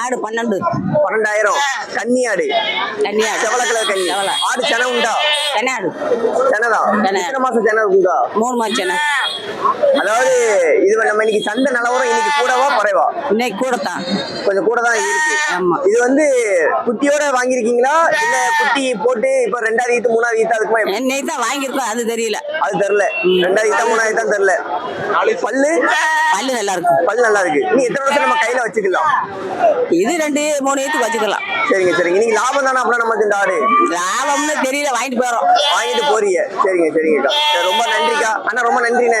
ஆடு பன்னெண்டு. பன்னெண்டாயிரம். கன்னி ஆடு. கன்னியாடு செவல கலர் கன்னி. ஆடு சென உண்டா? கன்னியாடு செனதா? செனை. எத்தனை மாசம் சென இருக்குங்கா மூணு மாச்சனை அதாவது இது நம்ம இன்னைக்கு சந்தை நிலவரம் இன்னைக்கு கூடவா குறைவா? இன்னைக்கு கூடத்தான். கொஞ்சம் கூட தான் இருக்கு. ஆமா. இது வந்து குட்டியோட வாங்கியிருக்கீங்களா? இல்ல குட்டி போட்டு இப்ப ரெண்டாவது ஈத்து மூணாவது ஈத்து அதுக்குமா? இன்னைக்கு தான் வாங்கியிருக்கோம் அது தெரியல. அது தெரியல. ரெண்டாவது ஈத்தா மூணாவது ஈத்தா தெரியல. பல்லு? பல்லு நல்லா இருக்கும் பல்லு நல்லா இருக்கு. நீ எத்தனை வருஷம் நம்ம கையில வச்சுக்கலாம்? இது ரெண்டு மூணு ஏத்து வச்சுக்கலாம். சரிங்க சரிங்க. நீங்க லாபம் தானே அப்புறம் நமக்கு இந்த ஆடு? லாபம்னு தெரியல வாங்கிட்டு போறோம். வாங்கிட்டு போறீங்க. சரிங்க சரிங்கக்கா சரி ரொம்ப நன்றிக்கா. அண்ணா ரொம்ப நன்றிண்ணே.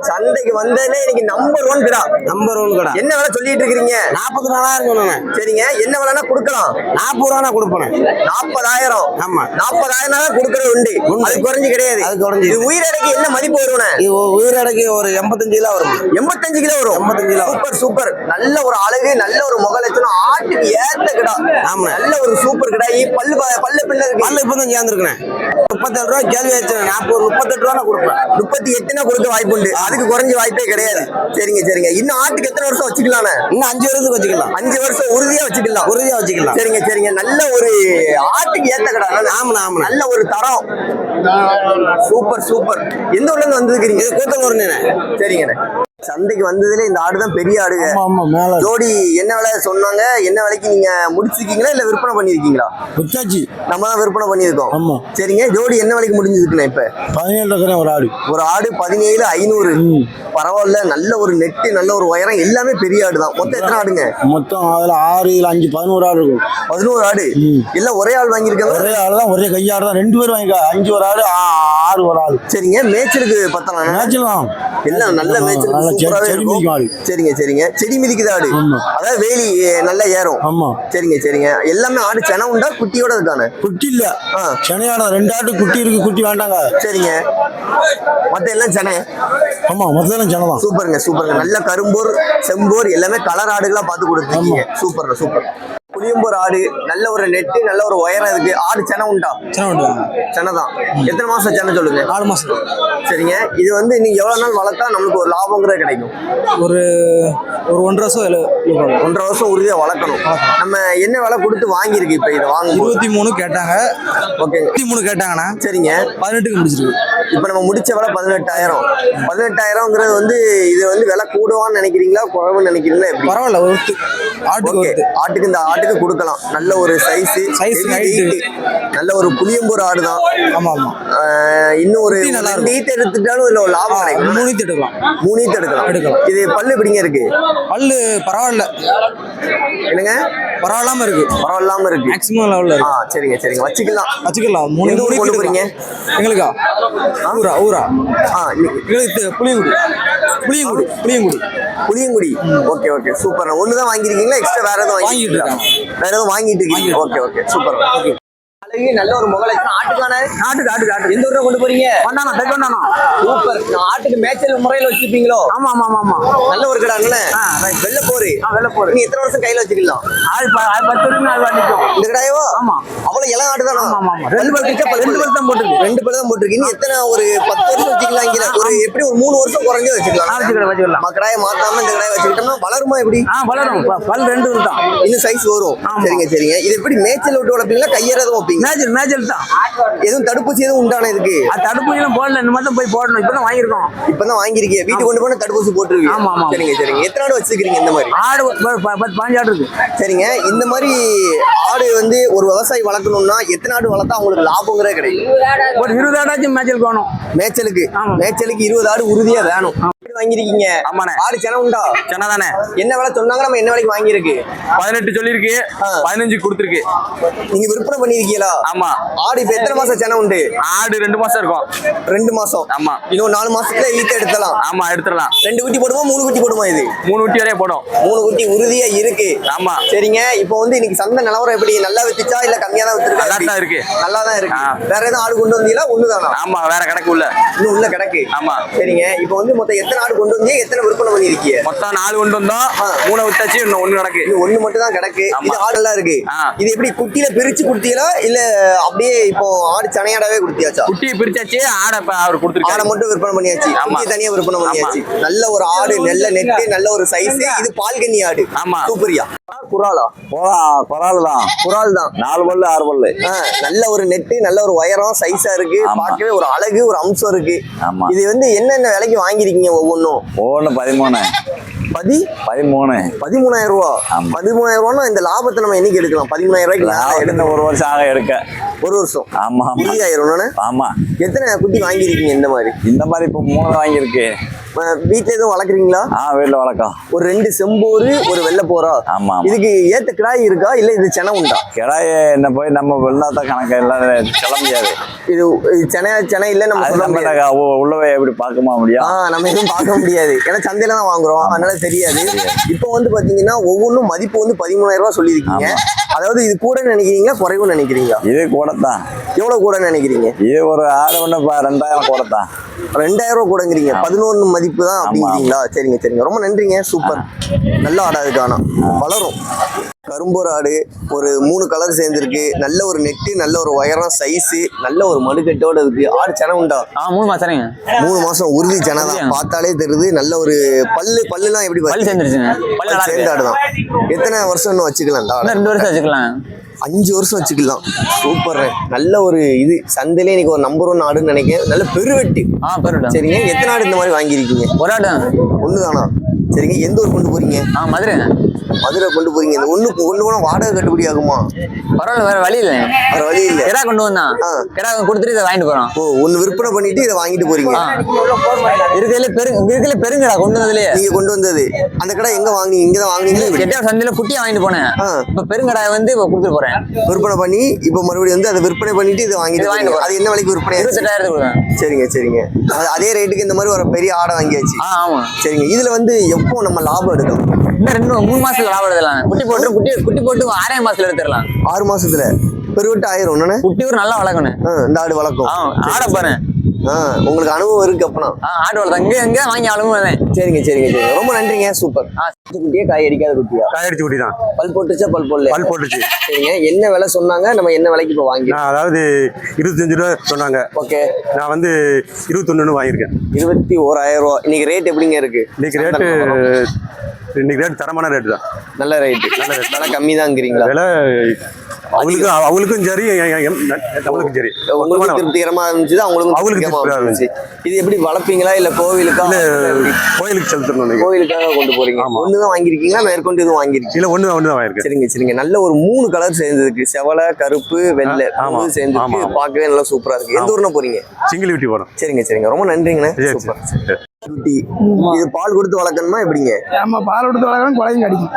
சந்தைக்கு வந்ததுல இன்னைக்கு நம்பர் ஒன் கிடா. நம்பர் ஒன் கடை. என்ன விலை சொல்லிட்டு இருக்கிறீங்க நாற்பத்தி நாலாயிரம் சொன்னேன் சரிங்க. என்ன விலைனா கொடுக்கலாம். நாற்பது ரூபா கொடுப்பேன். நாற்பதாயிரம். ஆமா. நாற்பதாயிரம் தான் கொடுக்கறது உண்டு. அது குறைஞ்சு கிடையாது. அது குறைஞ்சு. இது உயிரடைக்கு என்ன மதிப்பு வருவனே இது உயிரடைக்கு ஒரு எண்பத்தஞ்சு கிலோ வரும் எண்பத்தஞ்சு கிலோ வரும். 85 கிலோ. Super super. நல்ல ஒரு அழகு நல்ல ஒரு முக லட்சணம் ஆட்டுக்கு ஏத்த கிடா. ஆமா. நல்ல ஒரு சூப்பர் கிடா. பல்லு பல்லு பிள்ளை பல்லு இப்போ தான் சேர்ந்துருக்கேன் முப்பத்தேழு ரூபா கேள்வி ஆச்சு நாற்பது முப்பத்தெட்டு ரூபா கொடுப்பேன். முப்பத்தி எட்டுனா கொடுக்க வாய்ப்பு உண்டு. அதுக்கு குறைஞ்ச வாய்ப்பே கிடையாது. சரிங்க சரிங்க. இன்னும் ஆட்டுக்கு எத்தனை வருஷம் வச்சுக்கலாண்ணே இன்னும் அஞ்சு வருஷத்துக்கு வச்சுக்கலாம். அஞ்சு வருஷம் உறுதியா வச்சுக்கலாம். உறுதியா வச்சுக்கலாம். சரிங்க சரிங்க. நல்ல ஒரு ஆட்டுக்கு ஏத்த கடை. ஆமாண்ணா ஆமாண்ணா. நல்ல ஒரு தரம். Super super. எந்த ஊர்ல இருந்து கூத்தலூர் நீனே சரிங்கண்ணே. சந்தைக்கு வந்ததுல இந்த ஆடு தான் பெரிய ஆடுங்க. ஜோடி என்ன விலை சொன்னாங்க? என்ன விலைக்கு நீங்க முடிச்சிருக்கீங்களா இல்ல விற்பனை பண்ணிருக்கீங்களா முச்சாச்சி நம்ம தான் விற்பனை பண்ணியிருக்கோம். ஆமா. சரிங்க. ஜோடி என்ன விலைக்கு முடிஞ்சிருக்குண்ணே இப்ப? பதினேழு ஒரு ஆடு. ஒரு ஆடு பதினேழு ஐநூறு. பரவாயில்ல. நல்ல ஒரு நெட்டு நல்ல ஒரு உயரம். எல்லாமே பெரிய ஆடு தான். மொத்தம் எத்தனை ஆடுங்க? மொத்தம் அதுல ஆறு இல்ல அஞ்சு பதினோரு ஆடு இருக்கும். பதினோரு ஆடு. எல்லாம் ஒரே ஆள் வாங்கியிருக்காங்க? ஒரே ஆடு தான். ஒரே கையாடு தான். ரெண்டு பேரும் வாங்கிக்கா அஞ்சு ஒரு ஆடு ஆறு ஒரு ஆடு. சரிங்க. மேய்ச்சலுக்கு பத்தலாம் தான் எல்லாம் நல்ல ஆடு. சரிங்க சரிங்க. செடி மிதிக்குது ஆடு. அதாவது வேலி நல்லா ஏறும். ஆமா. சரிங்க சரிங்க. எல்லாமே ஆடு சென உண்டா குட்டியோட இருக்கானே? குட்டி இல்ல. ஆ. சென்னையாட ரெண்டு ஆடு குட்டி இருக்கு குட்டி வேண்டாங்க. சரிங்க. மத்த எல்லாம் சென? ஆமா மொத்தம் சென்னை தான். சூப்பருங்க சூப்பருங்க. நல்ல கரும்போர் செம்போர் எல்லாமே கலர் ஆடுகளா பார்த்து கொடுத்துருக்கீங்க. சூப்பர்ங்க சூப்பர். புளியம்போர் ஆடு நல்ல ஒரு நெட்டு நல்ல ஒரு உயரம் இருக்கு. ஆடு சென உண்டா? சென்னை உண்டு. சென தான். எத்தனை மாசம் சென சொல்லுங்க? நாலு மாசம். சரிங்க. இது வந்து நீங்க எவ்வளவு நாள் வளர்த்தா நம்மளுக்கு ஒரு லாபங்கிறது கிடைக்கும்? ஒரு ஒரு ஒன்றரை வருஷம் ஒன்றரை வருஷம் உறுதியா வளர்க்கணும். நம்ம என்ன விலை கொடுத்து வாங்கியிருக்கு இப்ப இதை வாங்கும் இருபத்தி மூணு கேட்டாங்க. ஓகேங்க இருபத்தி மூணு கேட்டாங்கண்ணா. சரிங்க. பதினெட்டுக்கு முடிச்சிருக்கு இப்ப நம்ம முடிச்ச விலை பதினெட்டாயிரம். பதினெட்டாயிரம்ங்கிறது வந்து இது வந்து விலை கூடுவான்னு நினைக்கிறீங்களா? குறைவுன்னு நினைக்கிறீங்களா? பரவாயில்ல ஆட்டுக்கு ஆட்டுக்கு இந்த ஆட்டுக்கு கொடுக்கலாம். நல்ல ஒரு சைஸ் height. நல்ல ஒரு புளியம்பூர் ஆடு தான். ஆமா ஆமா. இன்னும் ஒரு நல்லா ரெண்டு ஈத்து எடுத்துட்டாலும் இதுல லாபம் கிடைக்கும். மூணு எடுக்கலாம். மூணு எடுக்கலாம். எடுக்கலாம். இது பல்லு எப்படிங்க இருக்கு? பல்லு பரவாயில்ல. என்னங்க? பரவாயில்லாம இருக்கு. பரவாயில்லாம இருக்கு. மேக்ஸிமம் லெவல்ல ஆ இருக்கு. சரிங்க சரிங்க. வச்சுக்கலாம். வச்சுக்கலாம். மூணு ஊர் கொண்டு போறீங்க? எங்களுக்கா? ஊரா ஊரா? ஆ எங்களுக்கு Puliyangudi. Puliyangudi Puliyangudi. Puliyangudi. Okay okay. Super. ஒன்று தான் வாங்கியிருக்கீங்களா எக்ஸ்ட்ரா வேற எதுவும் வாங்கிட்டு வாங்கிட்டு வேற எதுவும் வாங்கிட்டு இருக்கீங்க? Okay okay. சூப்பர். ஓகே. அழகு நல்ல ஒரு முகலட்சணம் ஆட்டுக்கான? ஆட்டுக்கு ஆட்டுக்கு ஆட்டு எந்த ஊர்ல கொண்டு போறீங்க? தெற்கு கொண்டானோ சூப்பர். ஆட்டுக்கு மேய்ச்சல் முறையில வச்சிருப்பீங்களோ? ஆமா ஆமா ஆமா நல்ல ஒரு கிடாங்கல்ல வெள்ள போரு. வெள்ளை போரு. நீ எத்தனை வருஷம் கையில வச்சுக்கலாம்? ஆடு பத்து வரைக்கும் ஆடு வாங்கிட்டோம் இந்த கிடாயவோ? ஆமா. அவ்வளவு இளம் ஆடு தானா? ஆமா, ஆமா. ரெண்டு பல் ரெண்டு பல் தான் போட்டிருக்கு. ரெண்டு பல் தான் போட்டிருக்கு. இன்னும் எத்தனை ஒரு பத்து வருஷம் வச்சுக்கலாம் ஒரு எப்படி ஒரு மூணு வருஷம் குறைஞ்சு வச்சுக்கலாம். வச்சுக்கலாம், வச்சுக்கலாம். கிடாயை மாத்தாம இந்த கிடாயை வச்சுக்கிட்டோம்னா வளருமா எப்படி? ஆ வளரும். பல் ரெண்டு தான் இன்னும் சைஸ் வரும். சரிங்க சரிங்க. இது எப்படி மேய்ச்சல் விட்டு வளர்ப்பீங்களா? கையறதும் வைப்பீங்க மேஜல் மேஜல் தான். எதுவும் தடுப்பூசி எதுவும் உண்டான இதுக்கு அது தடுப்பூசிலாம் போடல இந்த மட்டும் போய் போடணும். இப்போ தான் வாங்கியிருக்கோம். இப்பதான் வாங்கிருக்கீங்க வீட்டுக்கு கொண்டு போன தடுப்பூசி போட்டுருக்கீங்க ஆமா, ஆமா. சரிங்க சரிங்க. எத்தனை ஆடு வச்சிருக்கீங்க இந்த மாதிரி? ஆடு பத்து பாஞ்சு ஆடு இருக்கு. சரிங்க. இந்த மாதிரி ஆடு வந்து ஒரு விவசாயி வளர்க்கணும்னா எத்தனை ஆடு வளர்த்தா அவங்களுக்கு லாபங்கிறதே கிடைக்கும் ஒரு இருபது ஆடாச்சும் மேஜல் வேணும். மேய்ச்சலுக்கு. மேய்ச்சலுக்கு இருபது ஆடு உறுதியா வேணும். வாங்கிருக்கீங்க ஆமாண்ணே. ஆடு சென உண்டா? சென்னை தானே என்ன விலை சொன்னாங்க? நம்ம என்ன விலைக்கு வாங்கியிருக்கு? பதினெட்டு சொல்லியிருக்கு. பதினஞ்சு கொடுத்துருக்கு. நீங்க விற்பனை பண்ணிருக்கீங்களா ஆமா. ஆடு இப்ப எத்தனை மாசம் சென உண்டு? ஆடு ரெண்டு மாசம் இருக்கும். ரெண்டு மாசம். ஆமா. இன்னும் நாலு மாசத்துல ஈத்த எடுத்தலாம் ஆமா எடுத்துடலாம். ரெண்டு குட்டி போடுமா மூணு குட்டி போடுமா இது? மூணு குட்டி வரைய போடும். மூணு குட்டி உறுதியா இருக்கு. ஆமா. சரிங்க. இப்போ வந்து இன்னைக்கு சந்தை நிலவரம் எப்படி? நல்லா வித்துச்சா இல்ல கம்மியா தான் வித்துருக்கா? நல்லா? தான் இருக்கு. நல்லா தான் இருக்கு. வேற எதுவும் ஆடு கொண்டு வந்தீங்களா? ஒண்ணுதானா? ஆமா வேற கணக்கு உள்ள. இன்னும் உள்ள கிடக்கு ஆமா. சரிங்க. இப்போ வந்து மொத்தம் எத்தனை ஆடு கொண்டு வந்தீங்க எத்தனை விற்பனை பண்ணிருக்கீங்க மொத்தம் நாலு கொண்டு வந்தோம். மூணை வித்தாச்சு இன்னும் ஒண்ணு நடக்கு இது ஒண்ணு மட்டும் தான் கிடக்கு. இது ஆடு எல்லாம் இருக்கு. இது எப்படி குட்டியில பிரிச்சு கொடுத்தீங்களா? இல்ல அப்படியே இப்போ ஆடு சனையாடாவே கொடுத்தியாச்சா? குட்டியை பிரிச்சாச்சு ஆடை இப்ப அவர் ஆடை கொடுத்துருக்காரு மட்டும் விற்பனை பண்ணியாச்சு. ஆமா. குட்டி தனியா விற்பனை பண்ணியாச்சு. நல்ல ஒரு ஆடு நல்ல நெட்டு நல்ல ஒரு சைஸ் இது பால்கனி ஆடு. ஆமா. சூப்பரியா. குராலா குறால்? தான் குரால் தான் நாலு பல்லு ஆறு பல்லு. நல்ல ஒரு நெட்டு நல்ல ஒரு உயரம் சைஸா இருக்கு. பார்க்கவே ஒரு அழகு ஒரு அம்சம் இருக்கு. இது வந்து என்னென்ன விலைக்கு வாங்கிருக்கீங்க ஒவ்வொன்றும்? ஒவ்வொன்று பதிமூணு. பதி பதிமூணு. பதிமூணாயிரம் ரூபா. பதிமூணாயிரம் ரூபான்னா இந்த லாபத்தை நம்ம என்னைக்கு எடுக்கலாம். பதிமூணாயிரம் ரூபாய்க்கு இன்னும் ஒரு வருஷம் ஆக எடுக்க. ஒரு வருஷம். ஆமா ஆமா. ஆயிரம் ஆமா. எத்தனை குட்டி வாங்கியிருக்கீங்க இந்த மாதிரி? இந்த மாதிரி இப்போ மூணு வாங்கியிருக்கு. வீட்ல எதுவும் வளர்க்குறீங்களா? ஆ வீட்டில் வளர்க்கம் ஒரு ரெண்டு செம்போரு ஒரு வெள்ளை போரா ஆமா. இதுக்கு ஏத்த கிடாய் இருக்கா? இல்ல இது செனை உண்டா? கிடாய என்ன போய் நம்ம வெளிநாட்ட கணக்கு எல்லாம் சொல்ல முடியாது. இது இது செனை செனை இல்ல நம்ம சொல்ல உள்ளவே எப்படி பார்க்கமா ஆ முடியும் நம்ம எதுவும் பார்க்க முடியாது. ஏன்னா சந்தையில தான் வாங்குறோம். அதனால தெரியாது. இப்போ வந்து பாத்தீங்கன்னா ஒவ்வொன்றும் மதிப்பு வந்து பதிமூணாயிரம் ரூபாய் சொல்லியிருக்கீங்க. அதாவது இது கூட நினைக்கிறீங்களா குறைவும் நினைக்கிறீங்களா? இது கூட தான் எவ்வளவு கூட நினைக்கிறீங்க? இது ஒரு ஆடு ஒன்று ரெண்டாயிரம் கூட தான் ரெண்டாயிரம் ரூபாய் கூடங்கிறீங்க. பதினொன்று மதிப்பு தான் அப்படிங்கிறீங்களா? சரிங்க சரிங்க. ரொம்ப நன்றிங்க. சூப்பர். நல்ல ஆடா இருக்கு ஆனா வளரும். கரும்போர் ஆடு ஒரு மூணு கலர் சேர்ந்துருக்கு. நல்ல ஒரு நெட்டு நல்ல ஒரு உயரம் சைஸு நல்ல ஒரு மடுக்கட்டோட இருக்கு. ஆடு சென உண்டா? ஆ மூணு மாசம் மூணு மாசம் உறுதி சென தான். பார்த்தாலே தெரியுது. நல்ல ஒரு பல்லு பல்லுலாம் எப்படி பல் வருது? சேர்ந்துருச்சுங்க. சேர்ந்த இருக்கு. ஆடு தான் எத்தனை வருஷம் இன்னும் வச்சுக்கலாம் ரெண்டு வருஷம் வச்சுக்கலாம். அஞ்சு வருஷம் வச்சுக்கலாம். சூப்பர் நல்ல ஒரு இது. சந்தையிலே இன்னைக்கு ஒரு நம்பர் ஒன் ஆடுன்னு நினைக்கிறேன். நல்ல பெருவெட்டு. ஆ பெருட்டா சரிங்க. எத்தனை ஆடு இந்த மாதிரி வாங்கியிருக்கீங்க? ஒரு ஆடு. ஒன்று தானா சரிங்க. எந்த ஊர் கொண்டு போறீங்க? ஆ மதுரை. மதுரை கொண்டு போறீங்க. இந்த ஒண்ணு ஒண்ணு போனா வாடகை கட்டுப்படி ஆகுமா? பரவாயில்ல வேற வழி இல்லை வேற வழி இல்ல. கிடா கொண்டு வந்தான். கிடா கொடுத்துட்டு இதை வாங்கிட்டு போறோம். ஓ ஒண்ணு விற்பனை பண்ணிட்டு இதை வாங்கிட்டு போறீங்க. ஆ. இருக்கிறதுல பெரு இருக்கிறதுல பெருங்கடா கொண்டு வந்ததுலயே நீங்க கொண்டு வந்தது. அந்த கடை எங்க வாங்குனீங்க? இங்க தான் வாங்குனீங்களா இப்படி? எட்டாவது சந்தையில குட்டியை வாங்கிட்டு போனேன். இப்ப பெருங்கடாயை வந்து இப்ப கொடுத்துட்டு போறேன். விற்பனை பண்ணி இப்போ மறுபடியும் வந்து அதை விற்பனை பண்ணிட்டு இதை வாங்கிட்டு வாங்கிட்டு. அது என்ன விலைக்கு விற்பனை? இருபத்தெட்டாயிரத்துக்கு சரிங்க சரிங்க. அது ரேட்டுக்கு இந்த மாதிரி ஒரு பெரிய ஆடை வாங்கியாச்சு. ஆமா. சரிங்க. இதுல வந்து எப்போ நம்ம லாபம் எடுக்கும் இன்னும் ரெண்டு மூணு மாசத்துல லாபம் குட்டி போட்டு குட்டி குட்டி போட்டு ஆறே மாசத்துல எடுத்துடலாம். ஆறு மாசத்துல. பெருவெட்டு ஆயிரம் குட்டி ஒரு நல்லா வளர்க்கணும் இந்த ஆடு வளர்க்கும். ஆடை பாரு உங்களுக்கு அனுபவம் இருக்கு அப்பனா. ஆ ஆடு வளர்த்தா இங்க எங்க வாங்கி ஆளுங்க சரிங்க சரிங்க சரிங்க. ரொம்ப நன்றிங்க சூப்பர். குட்டியே காய் அடிக்காத குட்டியா? காயடிச்சு குட்டி தான் பல் போட்டுச்சா பல் போடல பல் போட்டுச்சு. சரிங்க. என்ன விலை சொன்னாங்க? நம்ம என்ன விலைக்கு இப்போ வாங்கி அதாவது இருபத்தஞ்சு ரூபா சொன்னாங்க. ஓகே. நான் வந்து இருபத்தொன்னு வாங்கியிருக்கேன். இருபத்தி ஓராயிரம் ரூபா. இன்னைக்கு ரேட் எப்படிங்க இருக்கு? இன்னைக்கு ரேட்டு இன்னைக்கு ரேட் தரமான ரேட்டு தான். நல்ல ரேட் நல்ல ரேட் விலை கம்மி தாங்கிறீங்களா விலை அவங்களுக்கும் அவங்களுக்கும் சரி நம்மளுக்கும் சரி. உங்களுக்கு திருப்திகரமா இருந்துச்சு அவங்களுக்கும் அவங்களுக்கு இருந்துச்சு. இது எப்படி வளர்ப்பீங்களா இல்ல கோவிலுக்கா? கோயிலுக்கு செலுத்தணும் கோவிலுக்காக கொண்டு போறீங்க. ஆமா. ஒண்ணுதான் வாங்கியிருக்கீங்களா? மேற்கொண்டு எதுவும் வாங்கியிருக்கீங்க இல்லை ஒன்று ஒன்று தான் வாங்கியிருக்கேன். சரிங்க சரிங்க. நல்ல ஒரு மூணு கலர் சேர்ந்துருக்கு செவலை கருப்பு வெள்ளை. மூணு ஆமா. பார்க்கவே நல்லா சூப்பரா இருக்கு. எந்த ஊர்ல போறீங்க? சிங்கிள் வீட்டி போகிறோம் சரிங்க சரிங்க. ரொம்ப நன்றிங்கண்ணே. சூப்பர் குட்டி இது பால் கொடுத்து வளர்க்கணுமா எப்படிங்க? ஆமா பால் கொடுத்து வளர்க்கணும் குழையும் கடிக்கும்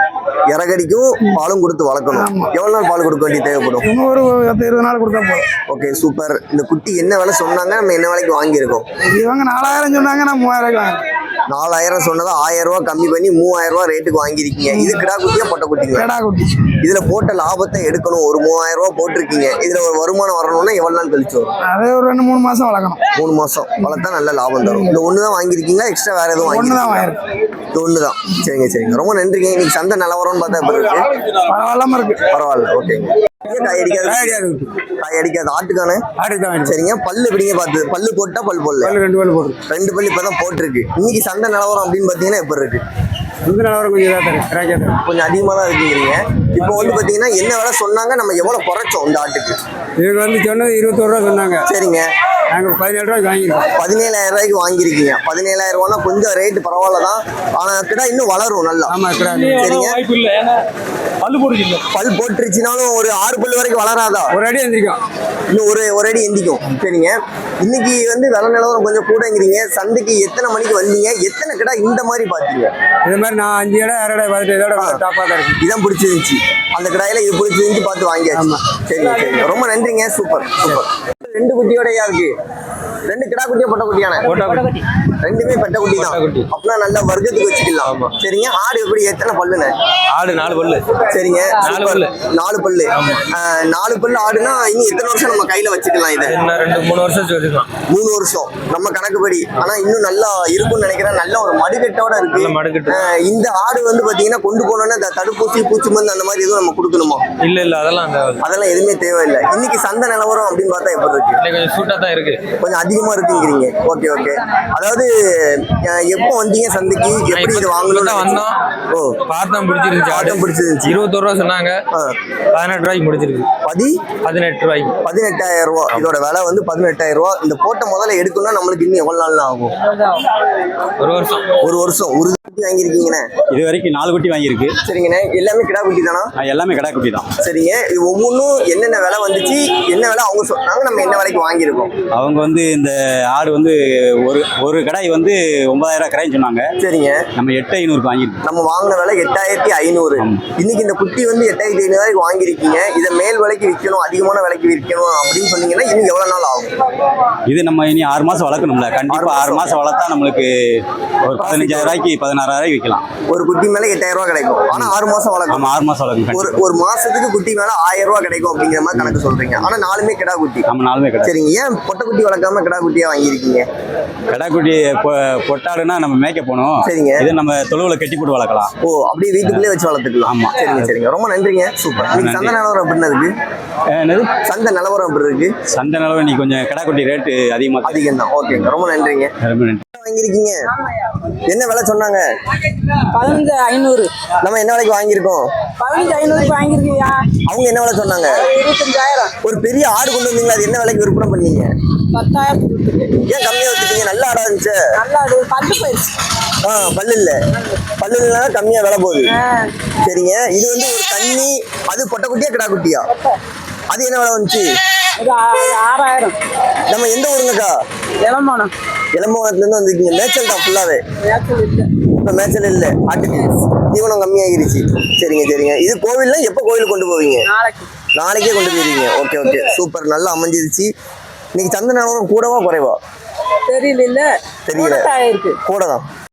இறகடிக்கும் பாலும் கொடுத்து வளர்க்கணும். எவ்வளவு நாள் பால் கொடுக்க வேண்டிய தேவைப்படும்? ஒரு பத்து இருபது நாள் கொடுத்தா போதும். Okay super. இந்த குட்டி என்ன விலை சொன்னாங்க? நம்ம என்ன விலைக்கு வாங்கியிருக்கோம்? இவங்க நாலாயிரம் சொன்னாங்க நான் மூவாயிரம் நாலாயிரம் சொன்னதா ஆயிரம் ரூபாய் கம்மி பண்ணி மூவாயிரம் ரூபாய் ரேட்டுக்கு வாங்கியிருக்கீங்க. இது கிடா குட்டியா பொட்டை குட்டிங்களா? கேடா குட்டி. இதுல போட்ட லாபத்தை எடுக்கணும். ஒரு மூவாயிரம் ரூபாய் போட்டிருக்கீங்க. இதுல ஒரு வருமானம் வரணும்னா எவ்வளவு நாள் கழிச்சு வரும்? அதே ஒரு ரெண்டு மூணு மாசம் வளர்க்கணும். மூணு மாசம். வளர்த்தா நல்ல லாபம் தரும். இந்த ஒன்று தான் வாங்கியிருக்கீங்களா? எக்ஸ்ட்ரா வேற எதுவும் ஒன்று தான் வாங்கியிருக்கீங்களா? வாங்கியிருக்கேன். இது ஒன்று தான் சரிங்க சரிங்க. ரொம்ப நன்றிங்க. இன்னைக்கு சந்தை நிலவரம்னு பார்த்தா எப்படி இருக்கு? பரவாயில்லாம இருக்கு. பரவாயில்ல. ஓகேங்க. காய் அடிக்காது. காய் அடிக்காது. ஆட்டுக்கானே. ஆட்டுக்கு தான் சரிங்க. பல்லு எப்படிங்க பார்த்து? பல்லு போட்டா பல் போடல. ரெண்டு பல்லு போட்டு ரெண்டு பல்லு இப்பதான் போட்டிருக்கு. இன்னைக்கு சந்தை நிலவரம் அப்படின்னு பார்த்தீங்கன்னா எப்படி இருக்கு. இந்த நிலவரம் கொஞ்சம் கொஞ்சம் அதிகமாக தான் இருக்குங்கிறீங்க. இப்போ வந்து பார்த்தீங்கன்னா என்ன விலை சொன்னாங்க? நம்ம எவ்வளோ குறைச்சோம் இந்த ஆட்டுக்கு? வந்து சொன்னது இருபத்தோரு ரூபா சொன்னாங்க. சரிங்க. நாங்கள் பதினேழு ரூபாய்க்கு வாங்கியிருக்கோம் பதினேழாயிரம் ரூபாய்க்கு வாங்கியிருக்கீங்க. பதினேழாயிரம் ரூபானா கொஞ்சம் ரேட் பரவாயில்ல தான் ஆனால் கிட்ட இன்னும் வளரும் நல்லா. ஆமாம் கிராக் சரிங்க? வாய்ப்பு இல்லை. ஏன்னா பல்லு போட்டுச்சு பல் போட்டுருச்சுனாலும் ஒரு ஆறு பல் வரைக்கும் வளராதா? ஒரு அடி எந்திரிக்கும். இன்னும் ஒரு ஒரு அடி எந்திக்கும். சரிங்க. இன்னைக்கு வந்து விலை நிலவரம் கொஞ்சம் கூடங்கிறீங்க. சந்தைக்கு எத்தனை மணிக்கு வந்தீங்க? எத்தனை கடை இந்த மாதிரி பார்த்தீங்க இது மாதிரி நான் அஞ்சு இடம் ஆறு இடம் பார்த்துட்டு இதோட டாப்பாக தான் இருக்கு இதான் பிடிச்சிருந்துச்சு. அந்த கடையில இது பிடிச்சிருந்துச்சு பார்த்து வாங்கியாச்சு. சரிங்க சரிங்க. ரொம்ப நன்றிங்க. Super super. ரெண்டு குட்டியோடையா இருக்கு. ரெண்டு கிடா குட்டியா பொட்டை குட்டியான ரெண்டுமே பெட்ட குட்டி தான். அப்படின்னா நல்ல வர்க்கத்துக்கு வச்சுக்கலாம். சரிங்க. ஆடு எப்படி எத்தனை பல்லுண்ணே? ஆடு நாலு பல்லு. சரிங்க. நாலு. பல்லு. நாலு பல்லு. நாலு பல்லு ஆடுனா இனி எத்தனை வருஷம் நம்ம கையில வச்சுக்கலாம் இதை? ரெண்டு மூணு வருஷம் வச்சுக்கலாம். மூணு வருஷம். நம்ம கணக்குப்படி. ஆனா இன்னும் நல்லா இருக்கும்னு நினைக்கிறேன். நல்ல ஒரு மடுக்கட்டோட இருக்கு. மடுக்கட்டு. இந்த ஆடு வந்து பாத்தீங்கன்னா கொண்டு இந்த தடுப்பூசி பூச்சி மருந்து அந்த மாதிரி எதுவும் நம்ம கொடுக்கணுமா? இல்ல இல்ல அதெல்லாம் அதெல்லாம் எதுவுமே தேவையில்லை. இன்னைக்கு சந்தை நிலவரம் அப்படின்னு பார்த்தா எப்படி இருக்கு? கொஞ்சம் சூட்டா தான் இருக்கு. கொஞ்சம் அதிகமா இருக்குங்கிறீங்க. ஓகே ஓகே அதாவது எப்போ வந்தீங்க சந்தைக்கு? எப்படி இது வாங்கணும்னு வந்தோம். ஓ. பார்த்தா பிடிச்சிருந்துச்சு. ஆடு பார்த்தா பிடிச்சிருந்துச்சு. இருபத்தோரு ரூபா சொன்னாங்க. ஆ. பதினெட்டு ரூபாய்க்கு முடிச்சிருக்கு. பதி? பதினெட்டு ரூபாய்க்கு. பதினெட்டாயிரம் ரூபா. இதோட விலை வந்து பதினெட்டாயிரம் ரூபா. இந்த போட்ட முதல்ல எடுக்கணும்னா நம்மளுக்கு இன்னும் எவ்வளவு நாள் ஆகும்? ஒரு வருஷம். ஒரு வருஷம். ஒரு குட்டி வாங்கியிருக்கீங்கண்ணே. இது வரைக்கும் நாலு குட்டி வாங்கியிருக்கு. சரிங்கண்ணே. எல்லாமே கிடா குட்டி தானா? எல்லாமே கடா குட்டி தான். சரிங்க. இது ஒவ்வொன்றும் என்னென்ன விலை வந்துச்சு? என்ன விலை அவங்க சொன்னாங்க. நம்ம என்ன விலைக்கு வாங்கியிருக்கோம்? அவங்க வந்து இந்த ஆடு வந்து ஒரு ஒரு கடாய் வந்து ஒன்பதாயிரம் கடாய்ன்னு சொன்னாங்க. சரிங்க. நம்ம எட்டு ஐநூறுக்கு வாங்கியிருக்கோம். நம்ம வாங்கின விலை எட்டாயிரத்தி ஐநூறு. இன்னைக்கு இந்த குட்டி வந்து எட்டாயிரத்தி ஐநூறுவாய்க்கு வாங்கியிருக்கீங்க. இதை மேல் விலைக்கு விற்கணும் அதிகமான விலைக்கு விற்கணும் அப்படின்னு சொன்னீங்கன்னா இன்னும் எவ்வளவு நாள் ஆகும்? இது நம்ம இனி ஆறு மாசம் வளர்க்கணும்ல. கண்டிப்பா ஆறு மாசம். வளர்த்தா நம்மளுக்கு ஒரு பதினஞ்சாயிரம் ரூபாய்க்கு பதினாறாயிரம் விற்கலாம். ஒரு குட்டி மேல எட்டாயிரம் ரூபாய் கிடைக்கும். ஆனா ஆறு மாசம் வளர்க்கணும். ஆறு மாசம் வளர்க்கணும். ஒரு. ஒரு மாசத்துக்கு குட்டி மேல ஆயிரம் ரூபாய் கிடைக்கும் அப்படிங்கிற மாதிரி கணக்கு சொல்றீங்க. ஆனா நாலுமே கிடா குட்டி. நம்ம நாலுமே கடை. சரிங்க. ஏன் பொட்டை குட்டி வளர்க்காம கிடா வாங்கியிருக்கீங்க? கடா குட்டி பொ- பொட்டாடுனா நம்ம மேய்க்க போகணும் சரிங்க. இது நம்ம தொழுவுல கட்டி போட்டு வளர்க்கலாம். ஓ அப்படியே வீட்டுக்குள்ளே வச்சு வளர்த்துக்கலாம். ஆமா. சரிங்க சரிங்க. ரொம்ப நன்றிங்க. சூப்பர். இன்னைக்கு சந்தை நிலவரம் எப்படி இருக்கு? என்னது? சந்தை நிலவரம் எப்படி இருக்கு? சந்தை நிலவு இன்னைக்கு கொஞ்சம் கடா குட்டி ரேட்டு அதிகமாக அதிகம் தான். ஓகேங்க. ரொம்ப நன்றிங்க. ரொம்ப நன்றி. வாங்கியிருக்கீங்க? என்ன விலை சொன்னாங்க? பதினஞ்சு ஐநூறு. நம்ம என்ன விலைக்கு வாங்கியிருக்கோம்? பதினஞ்சு ஐநூறுக்கு வாங்கியிருக்கியா அவங்க என்ன விலை சொன்னாங்க? இருபத்தஞ்சாயிரம். ஒரு பெரிய ஆடு கொண்டு வந்தீங்களா? அது என்ன விலைக்கு விற்பனை பண்ணீங்க? பத்தாயிரம் ஏன் கம்மியா வச்சுட்டீங்க நல்ல ஆடா இருந்துச்சு. நல்லா அது பல்லு போயிடுச்சு ஆ பல்லு இல்ல. பல்லு இல்லைனா கம்மியா விலை போகுது. சரிங்க. இது வந்து ஒரு கன்னி அது பொட்டை குட்டியா கிடா குட்டியா? அது என்ன விலை வந்துச்சு? ஆறாயிரம். நம்ம எந்த ஊருங்கக்கா? இளமானம் இளம்பகத்துல இருந்து வந்திருக்கீங்க. மேய்ச்சல் தான் இல்லை. இப்ப மேய்ச்சல் இல்ல. ஆட்டுக்கு தீவனம் கம்மியாகிருச்சு சரிங்க சரிங்க. இது கோவில்ல எப்போ கோவிலுக்கு கொண்டு போவீங்க? நாளைக்கு. நாளைக்கே கொண்டு போயிருவீங்க. Okay okay. சூப்பர். நல்லா அமைஞ்சிருச்சு. இன்னைக்கு சந்தை நிலவரம் கூடவா குறைவா? தெரியல. தெரியல. கூட தான்